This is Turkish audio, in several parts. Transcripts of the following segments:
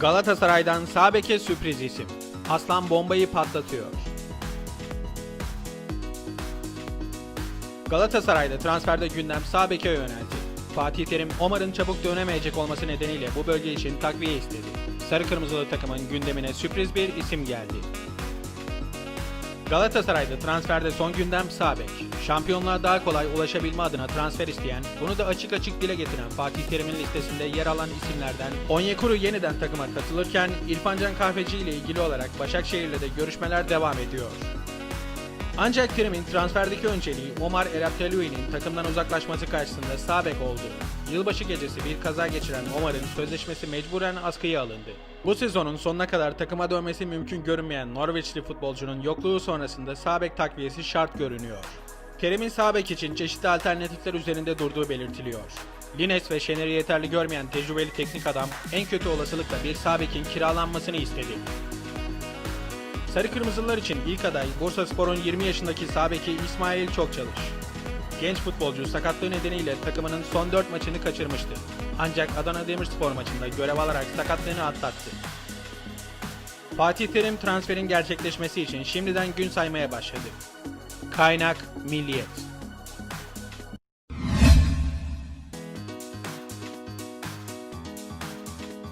Galatasaray'dan Sabek'e sürpriz isim. Aslan bombayı patlatıyor. Galatasaray'da transferde gündem Sabek'e yöneldi. Fatih Terim, Omar'ın çabuk dönemeyecek olması nedeniyle bu bölge için takviye istedi. Sarı Kırmızılı takımın gündemine sürpriz bir isim geldi. Galatasaray'da transferde son gündem Sabek. Şampiyonluğa daha kolay ulaşabilme adına transfer isteyen, bunu da açık açık dile getiren Fatih Terim'in listesinde yer alan isimlerden Onyekuru yeniden takıma katılırken İrfan Can Kahveci ile ilgili olarak Başakşehir'le de görüşmeler devam ediyor. Ancak Terim'in transferdeki önceliği Omar Eraptelui'nin takımdan uzaklaşması karşısında sağ bek oldu. Yılbaşı gecesi bir kaza geçiren Omar'ın sözleşmesi mecburen askıya alındı. Bu sezonun sonuna kadar takıma dönmesi mümkün görünmeyen Norveçli futbolcunun yokluğu sonrasında sağ bek takviyesi şart görünüyor. Terim'in sağ bek için çeşitli alternatifler üzerinde durduğu belirtiliyor. Lines ve Şener'i yeterli görmeyen tecrübeli teknik adam en kötü olasılıkla bir sağ bekin kiralanmasını istedi. Sarı Kırmızılar için ilk aday Bursa Spor'un 20 yaşındaki sağ beki İsmail Çokçalış. Genç futbolcu sakatlığı nedeniyle takımının son 4 maçını kaçırmıştı. Ancak Adana Demirspor maçında görev alarak sakatlığını atlattı. Fatih Terim transferin gerçekleşmesi için şimdiden gün saymaya başladı. Kaynak Milliyet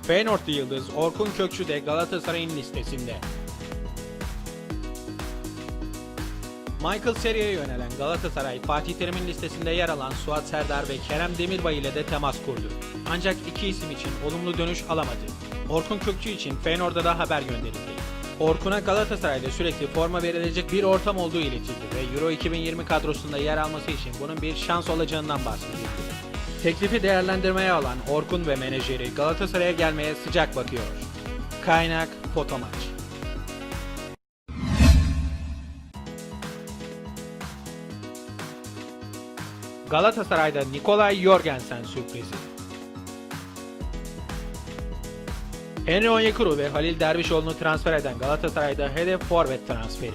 Feyenoordlu yıldız Orkun Kökçü de Galatasaray'ın listesinde. Michael Seri'ye yönelen Galatasaray, Fatih Terim'in listesinde yer alan Suat Serdar ve Kerem Demirbay ile de temas kurdu. Ancak iki isim için olumlu dönüş alamadı. Orkun Kökçü için Feyenoord'a da haber gönderildi. Orkun'a Galatasaray'da sürekli forma verilecek bir ortam olduğu iletildi ve Euro 2020 kadrosunda yer alması için bunun bir şans olacağından bahsedildi. Teklifi değerlendirmeye alan Orkun ve menajeri Galatasaray'a gelmeye sıcak bakıyor. Kaynak Fotomaç Galatasaray'da Nikolay Jorgensen sürprizi. Henry Onyekuru ve Halil Dervişoğlu'nu transfer eden Galatasaray'da hedef forvet transferi.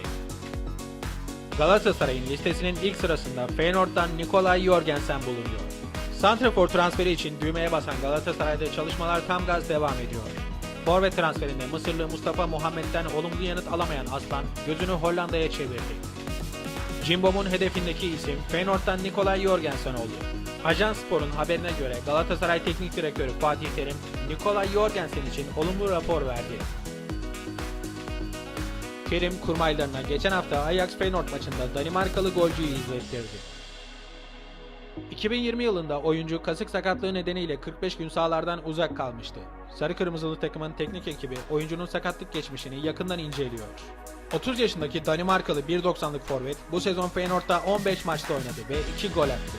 Galatasaray'ın listesinin ilk sırasında Feyenoord'dan Nikolay Jorgensen bulunuyor. Santrafor transferi için düğmeye basan Galatasaray'da çalışmalar tam gaz devam ediyor. Forvet transferinde Mısırlı Mustafa Muhammed'den olumlu yanıt alamayan Aslan gözünü Hollanda'ya çevirdi. Cimbom'un hedefindeki isim Feyenoord'dan Nikolay Jorgensen oldu. Ajans Spor'un haberine göre Galatasaray Teknik Direktörü Fatih Terim, Nikolay Jorgensen için olumlu rapor verdi. Terim kurmaylarına geçen hafta Ajax Feyenoord maçında Danimarkalı golcüyü izlettirdi. 2020 yılında oyuncu kasık sakatlığı nedeniyle 45 gün sahalardan uzak kalmıştı. Sarı Kırmızılı takımın teknik ekibi oyuncunun sakatlık geçmişini yakından inceliyor. 30 yaşındaki Danimarkalı 1.90'lık forvet bu sezon Feyenoord'da 15 maçta oynadı ve 2 gol attı.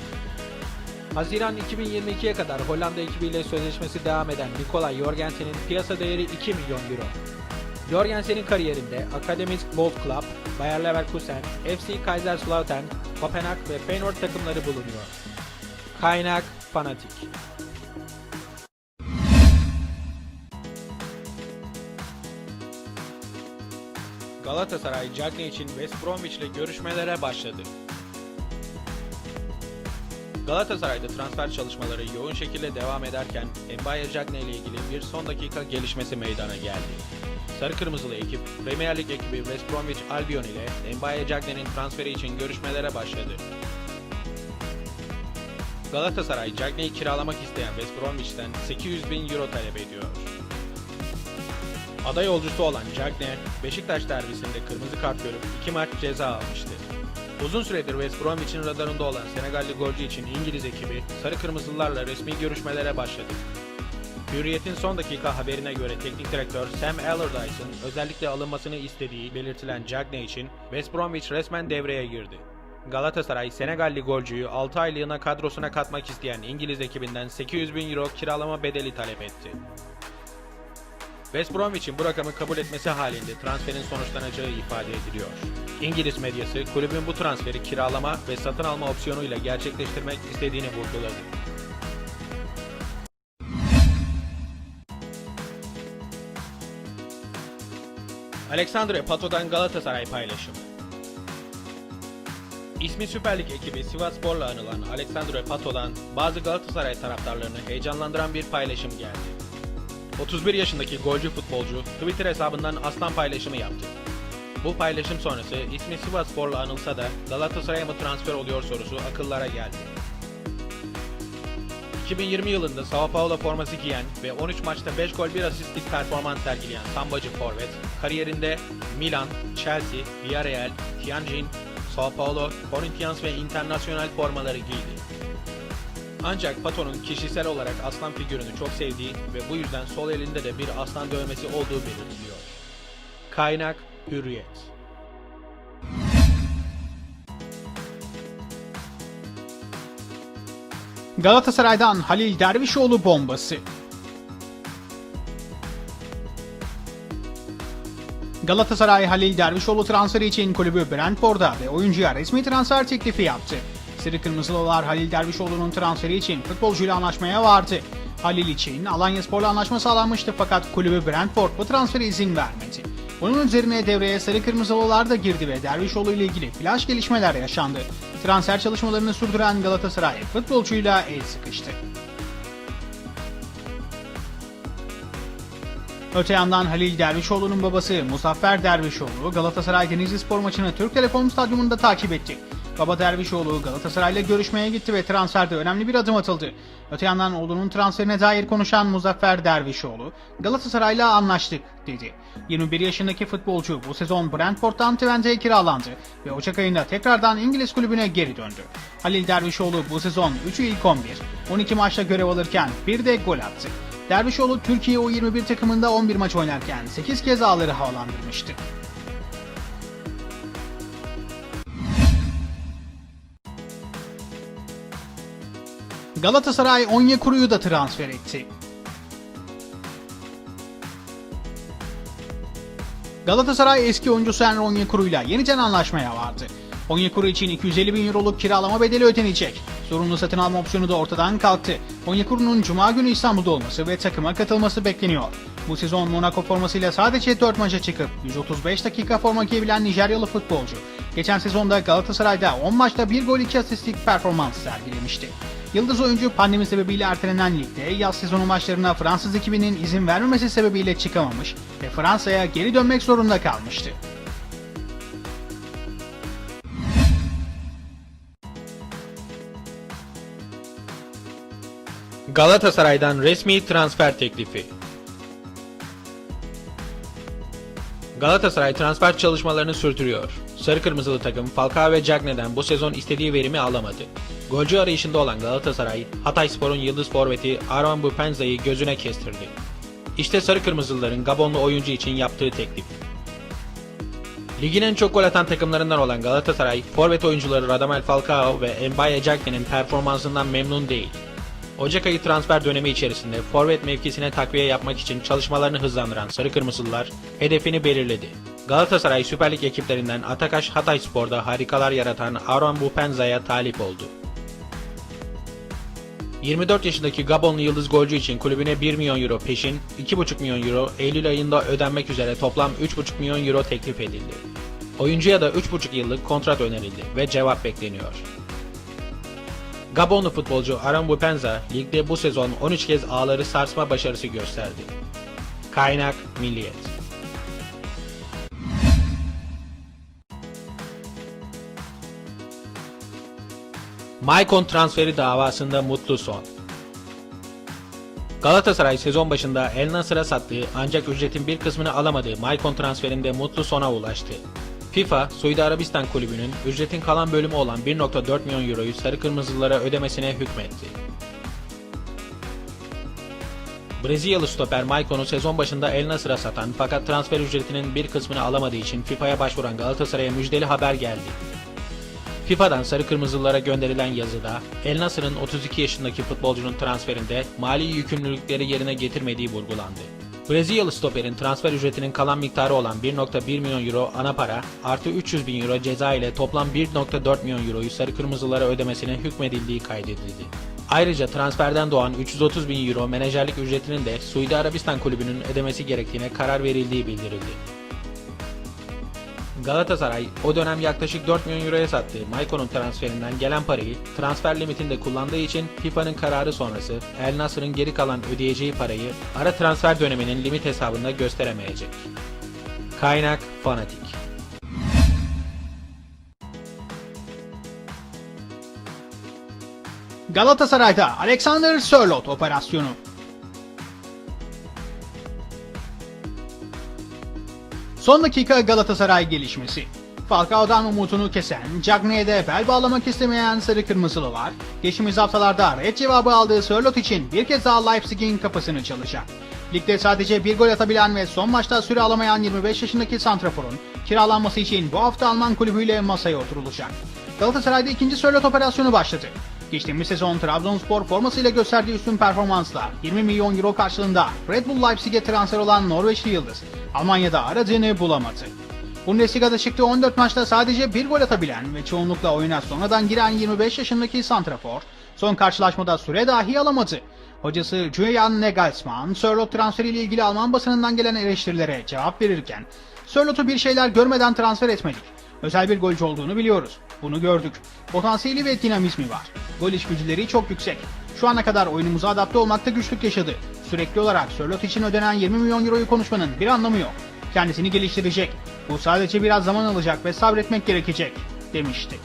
Haziran 2022'ye kadar Hollanda ekibiyle sözleşmesi devam eden Nikolay Jorgensen'in piyasa değeri 2 milyon euro. Jorgensen'in kariyerinde Akademik Bold Club, Bayer Leverkusen, FC Kaiserslautern, Kopenhag ve Feyenoord takımları bulunuyor. Kaynak Fanatik Galatasaray Cagney için West Bromwich ile görüşmelere başladı. Galatasaray'da transfer çalışmaları yoğun şekilde devam ederken Mbaye Cagney ile ilgili bir son dakika gelişmesi meydana geldi. Sarı Kırmızılı ekip Premier Lig ekibi West Bromwich Albion ile Mbaye Cagney'in transferi için görüşmelere başladı. Galatasaray Cagney'i kiralamak isteyen West Bromwich'ten 800 bin euro talep ediyor. Aday yolcusu olan Cagney, Beşiktaş derbisinde kırmızı kart görüp iki maç ceza almıştı. Uzun süredir West Bromwich'in radarında olan Senegalli golcü için İngiliz ekibi Sarı Kırmızılılarla resmi görüşmelere başladı. Hürriyet'in son dakika haberine göre teknik direktör Sam Allardyce'ın özellikle alınmasını istediği belirtilen Cagney için West Bromwich resmen devreye girdi. Galatasaray Senegalli golcüyü 6 aylığına kadrosuna katmak isteyen İngiliz ekibinden 800 bin euro kiralama bedeli talep etti. West Bromwich'in bu rakamı kabul etmesi halinde transferin sonuçlanacağı ifade ediliyor. İngiliz medyası kulübün bu transferi kiralama ve satın alma opsiyonuyla gerçekleştirmek istediğini vurguladı. Alexandre Pato'dan Galatasaray paylaşımı. İsmi Süper Lig ekibi Sivasspor'la anılan Alexandre Pato'dan bazı Galatasaray taraftarlarını heyecanlandıran bir paylaşım geldi. 31 yaşındaki golcü futbolcu Twitter hesabından aslan paylaşımı yaptı. Bu paylaşım sonrası ismi Sivasspor'la anılsa da Galatasaray'a mı transfer oluyor sorusu akıllara geldi. 2020 yılında Sao Paulo forması giyen ve 13 maçta 5 gol 1 asistlik performans sergileyen Sambacı forvet, kariyerinde Milan, Chelsea, Villarreal, Tianjin, Sao Paulo, Corinthians ve Internacional formaları giydi. Ancak Pato'nun kişisel olarak aslan figürünü çok sevdiği ve bu yüzden sol elinde de bir aslan dövmesi olduğu belirtiliyor. Kaynak Hürriyet Galatasaray'dan Halil Dervişoğlu bombası. Galatasaray Halil Dervişoğlu transferi için kulübü Brentford'a ve oyuncuya resmi transfer teklifi yaptı. Sarı Kırmızılılar Halil Dervişoğlu'nun transferi için futbolcuyla anlaşmaya vardı. Halil için Alanya Spor'la anlaşma sağlanmıştı fakat kulübü Brentford bu transfere izin vermedi. Bunun üzerine devreye Sarı Kırmızılılar da girdi ve Dervişoğlu ile ilgili flash gelişmeler yaşandı. Transfer çalışmalarını sürdüren Galatasaray futbolcuyla el sıkıştı. Öte yandan Halil Dervişoğlu'nun babası Muzaffer Dervişoğlu Galatasaray Denizli Spor maçını Türk Telekom Stadyumunda takip etti. Baba Dervişoğlu Galatasaray'la görüşmeye gitti ve transferde önemli bir adım atıldı. Öte yandan oğlunun transferine dair konuşan Muzaffer Dervişoğlu Galatasaray'la anlaştık dedi. 21 yaşındaki futbolcu bu sezon Brentford'dan Twente'ye kiralandı ve Ocak ayında tekrardan İngiliz kulübüne geri döndü. Halil Dervişoğlu bu sezon 3'ü ilk 11, 12 maçta görev alırken bir de gol attı. Dervişoğlu Türkiye U21 takımında 11 maç oynarken 8 kez ağları havalandırmıştı. Galatasaray Onyekuru'yu da transfer etti. Galatasaray eski oyuncusu Enver Onyekuru'yla yeniden anlaşmaya vardı. Onyekuru için 250 bin euroluk kiralama bedeli ödenecek. Zorunlu satın alma opsiyonu da ortadan kalktı. Onyekuru'nun Cuma günü İstanbul'da olması ve takıma katılması bekleniyor. Bu sezon Monaco formasıyla sadece 4 maça çıkıp 135 dakika forma giyebilen Nijeryalı futbolcu. Geçen sezonda Galatasaray'da 10 maçta 1 gol 2 asistlik performans sergilemişti. Yıldız oyuncu pandemi sebebiyle ertelenen ligde yaz sezonu maçlarına Fransız ekibinin izin vermemesi sebebiyle çıkamamış ve Fransa'ya geri dönmek zorunda kalmıştı. Galatasaray'dan resmi transfer teklifi. Galatasaray transfer çalışmalarını sürdürüyor. Sarı kırmızılı takım Falcao ve Cagney'den bu sezon istediği verimi alamadı. Golcü arayışında olan Galatasaray, Hatayspor'un yıldız forveti Aaron Bupenza'yı gözüne kestirdi. İşte Sarı Kırmızılıların Gabonlu oyuncu için yaptığı teklif. Ligin en çok gol atan takımlarından olan Galatasaray, forvet oyuncuları Radamel Falcao ve Mbaye Cagney'in performansından memnun değil. Ocak ayı transfer dönemi içerisinde forvet mevkisine takviye yapmak için çalışmalarını hızlandıran Sarı Kırmızılılar hedefini belirledi. Galatasaray Süper Lig ekiplerinden Atakaş Hatayspor'da harikalar yaratan Aaron Bupenza'ya talip oldu. 24 yaşındaki Gabonlu yıldız golcü için kulübüne 1 milyon euro peşin, 2,5 milyon euro Eylül ayında ödenmek üzere toplam 3,5 milyon euro teklif edildi. Oyuncuya da 3,5 yıllık kontrat önerildi ve cevap bekleniyor. Gabonlu futbolcu Aram Bupenza ligde bu sezon 13 kez ağları sarsma başarısı gösterdi. Kaynak Milliyet Maicon transferi davasında mutlu son. Galatasaray sezon başında El Nasır'a sattığı ancak ücretin bir kısmını alamadığı Maicon transferinde mutlu sona ulaştı. FIFA, Suudi Arabistan kulübünün ücretin kalan bölümü olan 1.4 milyon euroyu sarı kırmızılara ödemesine hükmetti. Brezilyalı stoper Maicon'u sezon başında El Nasır'a satan fakat transfer ücretinin bir kısmını alamadığı için FIFA'ya başvuran Galatasaray'a müjdeli haber geldi. FIFA'dan sarı kırmızılara gönderilen yazıda El Nasır'ın 32 yaşındaki futbolcunun transferinde mali yükümlülükleri yerine getirmediği vurgulandı. Brezilyalı stoperin transfer ücretinin kalan miktarı olan 1.1 milyon euro ana para artı 300 bin euro ceza ile toplam 1.4 milyon euroyu sarı kırmızılara ödemesine hükmedildiği kaydedildi. Ayrıca transferden doğan 330 bin euro menajerlik ücretinin de Suudi Arabistan kulübünün ödemesi gerektiğine karar verildiği bildirildi. Galatasaray o dönem yaklaşık 4 milyon euroya sattığı Maicon'un transferinden gelen parayı transfer limitinde kullandığı için FIFA'nın kararı sonrası El Nasr'ın geri kalan ödeyeceği parayı ara transfer döneminin limit hesabında gösteremeyecek. Kaynak Fanatik Galatasaray'da Alexander Sörloth operasyonu. Son dakika Galatasaray gelişmesi. Falcao'dan umutunu kesen, Cagney'e bel bağlamak istemeyen sarı kırmızılılar, geçtiğimiz haftalarda red cevabı aldığı Sörloth için bir kez daha Leipzig'in kapısını çalacak. Ligde sadece bir gol atabilen ve son maçta süre alamayan 25 yaşındaki Santrafor'un kiralanması için bu hafta Alman kulübüyle masaya oturulacak. Galatasaray'da ikinci Sörloth operasyonu başladı. Geçtiğimiz sezon Trabzonspor formasıyla gösterdiği üstün performansla 20 milyon euro karşılığında Red Bull Leipzig'e transfer olan Norveçli Yıldız, Almanya'da aradığını bulamadı. Bundesliga'da çıktığı 14 maçta sadece bir gol atabilen ve çoğunlukla oyuna sonradan giren 25 yaşındaki Santrafor, son karşılaşmada süre dahi alamadı. Hocası Julian Nagelsmann, Sörloth transferiyle ilgili Alman basınından gelen eleştirilere cevap verirken, Sörloth'u bir şeyler görmeden transfer etmedik. Özel bir golcü olduğunu biliyoruz. Bunu gördük. Potansiyeli ve dinamizmi var. Gol içgüdüleri çok yüksek. Şu ana kadar oyunumuza adapte olmakta güçlük yaşadı. Sürekli olarak Sörloth için ödenen 20 milyon euroyu konuşmanın bir anlamı yok. Kendisini geliştirecek. Bu sadece biraz zaman alacak ve sabretmek gerekecek, demişti.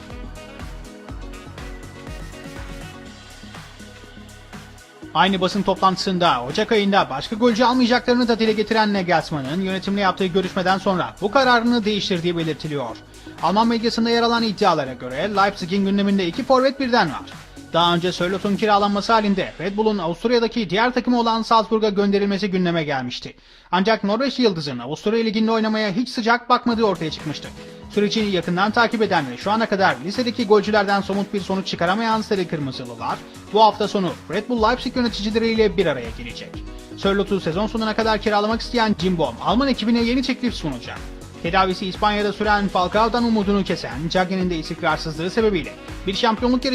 Aynı basın toplantısında Ocak ayında başka golcü almayacaklarını da dile getiren Nagelsmann'ın yönetimle yaptığı görüşmeden sonra bu kararını değiştirdiği belirtiliyor. Alman medyasında yer alan iddialara göre Leipzig'in gündeminde iki forvet birden var. Daha önce Sörloth'un kiralanması halinde Red Bull'un Avusturya'daki diğer takımı olan Salzburg'a gönderilmesi gündeme gelmişti. Ancak Norveç Yıldız'ın Avusturya Ligi'nde oynamaya hiç sıcak bakmadığı ortaya çıkmıştı. Süreci yakından takip eden ve şu ana kadar lisedeki golcülerden somut bir sonuç çıkaramayan Sarı Kırmızılılar bu hafta sonu Red Bull Leipzig yöneticileriyle bir araya gelecek. Sörloth'u sezon sonuna kadar kiralamak isteyen Jim Bohm, Alman ekibine yeni teklif sunacak. Tedavisi İspanya'da süren Falcao'dan umudunu kesen, Cagney'in de istikrarsızlığı sebebiyle bir şampiyonluk yarışı